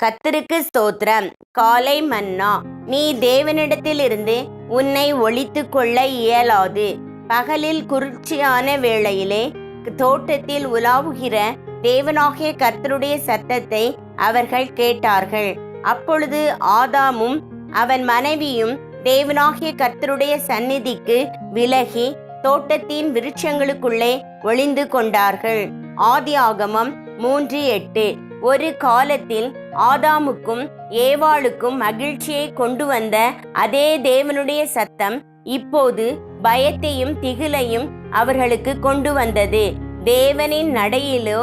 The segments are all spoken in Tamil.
கர்த்தருக்கு ஸ்தோத்திரம். காலை மன்னா நீ தேவனிடத்திலிருந்து உன்னை ஒழித்து கொள்ள இயலாது. பகலில் குளிர்ச்சியான வேளையிலே தோட்டத்தில் உலாவுகிற தேவனாகிய கர்த்தருடைய சத்தத்தை அவர்கள் கேட்டார்கள். அப்பொழுது ஆதாமும் அவன் மனைவியும் தேவனாகிய கர்த்தருடைய சந்நிதிக்கு விலகி தோட்டத்தின் விருட்சங்களுக்குள்ளே ஒளிந்து கொண்டார்கள். ஆதியாகமம் மூன்று எட்டு. ஒரு காலத்தில் ஆதாமுக்கும் ஏவாளுக்கும் மகிழ்ச்சியை கொண்டு வந்த அதே தேவனுடைய சத்தம் இப்போது பயத்தையும் திகிலையும் அவர்களுக்கு கொண்டு வந்தது. தேவனின் நடையிலோ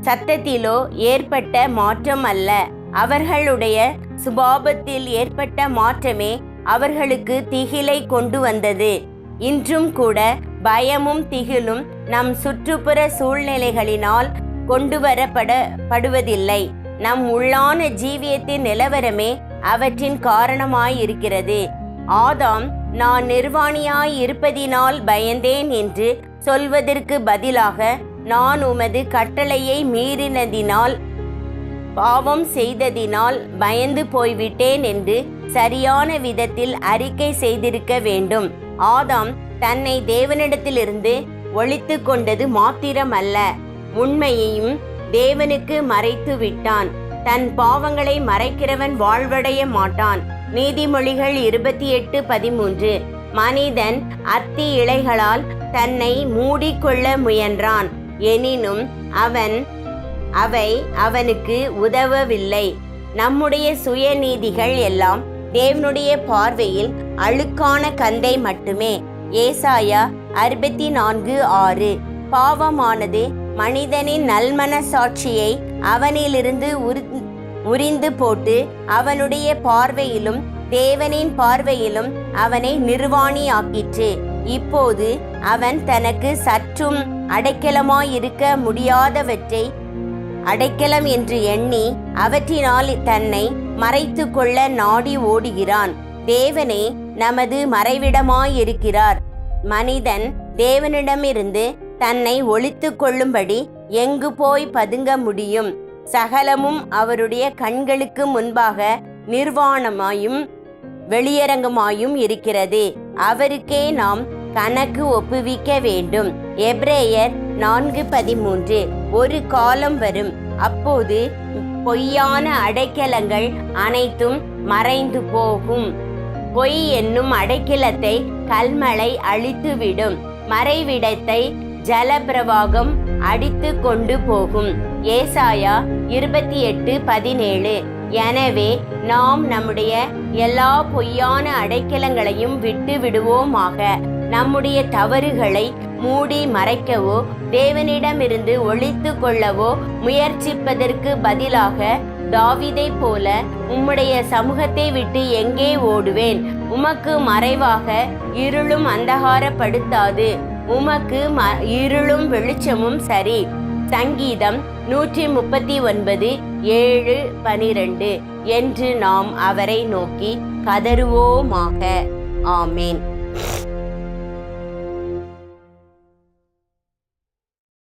சத்தத்திலோ ஏற்பட்ட மாற்றம் அல்ல. அவர்களுடைய சுபாபத்தில் ஏற்பட்ட மாற்றமே அவர்களுக்கு திகிலை கொண்டு வந்தது. இன்றும் கூட பயமும் திகிலும் நம் சுற்றுப்புற சூழ்நிலைகளினால் கொண்டு வரப்பட படுவதில்லை. நம் உள்ளான ஜீவியத்தின் நிலவரமே அவற்றின் காரணமாயிருக்கிறது. ஆதாம் நான் நிர்வாணியாய் இருப்பதினால் பயந்தேன் என்று சொல்வதற்கு பதிலாக நான் உமது கட்டளையை மீறினதினால் பாவம் செய்ததினால் பயந்து போய்விட்டேன் என்று சரியான விதத்தில் அறிக்கை செய்திருக்க வேண்டும். ஆதாம் தன்னை தேவனிடத்திலிருந்து ஒழித்து கொண்டது மாத்திரமல்ல. உண்மையையும் தேவனுக்கு மறைத்து விட்டான். தன் பாவங்களை மறைக்கிறவன் வாழ்வடைய மாட்டான். நீதிமொழிகள் இருபத்தி எட்டு பதிமூன்று. மனிதன் அத்தி இலைகளால் தன்னை மூடிக்கொள்ள முயன்றான். எனினும் அவன் அவை அவனுக்கு உதவவில்லை. நம்முடைய சுயநீதிகள் எல்லாம் தேவனுடைய பார்வையில் அழுக்கான கந்தை மட்டுமே. ஏசாயா அறுபத்தி நான்கு ஆறு. பாவமானது மனிதனின் நல்மன சாட்சியை அவனிலிருந்து உரி உரிந்து போட்டு அவனுடைய பார்வையிலும் தேவனின் பார்வையிலும் அவனை நிர்வாணியாக்கிற்று. இப்போது அவன் தனக்கு சற்றும் அடைக்கலமாயிருக்க முடியாதவற்றை அடைக்கலம் என்று எண்ணி அவற்றினால் தன்னை மறைத்து கொள்ள நாடி ஓடுகிறான். தேவனே நமது மறைவிடமாயிருக்கிறார். மனிதன் தேவனிடமிருந்து தன்னை ஒழித்து கொள்ளும்படி எங்கு போய் பதுங்க முடியும்? சகலமும் அவருடைய கண்களுக்கு முன்பாக நிர்வாணமாயும் வெளியரங்கமாயும் இருக்கிறது. அவருக்கே நாம் கணக்கு ஒப்புவிக்க வேண்டும். எப்ரேயர் நான்கு பதிமூன்று ஒரு காலம் வரும். அப்போது பொய்யான அடைக்கலங்கள் அனைத்தும் மறைந்து போகும். பொய் என்னும் அடைக்கலத்தை கல்மலை அழித்துவிடும். மறைவிடத்தை ஜலப்பிரவாகம் அடித்து கொண்டு போகும். ஏசாயா இருபத்தி எட்டு பதினேழு. எனவே நாம் நம்முடைய எல்லா பொய்யான அடைக்கலங்களையும் விட்டு விடுவோமாக நம்முடைய தவறுகளை மூடி மறைக்கவோ தேவனிடமிருந்து ஒழித்து கொள்ளவோ முயற்சிப்பதற்கு பதிலாக தாவிதை போல உம்முடைய சமூகத்தை விட்டு எங்கே ஓடுவேன்? உமக்கு மறைவாக இருளும் அந்தகாரப்படுத்தாது. உமக்கு ம இருளும் வெளிச்சமும் சரி. சங்கீதம் நூற்றி முப்பத்தி ஒன்பது ஏழு பனிரெண்டு என்று நாம் அவரை நோக்கி கதறுவோமாக. ஆமேன்.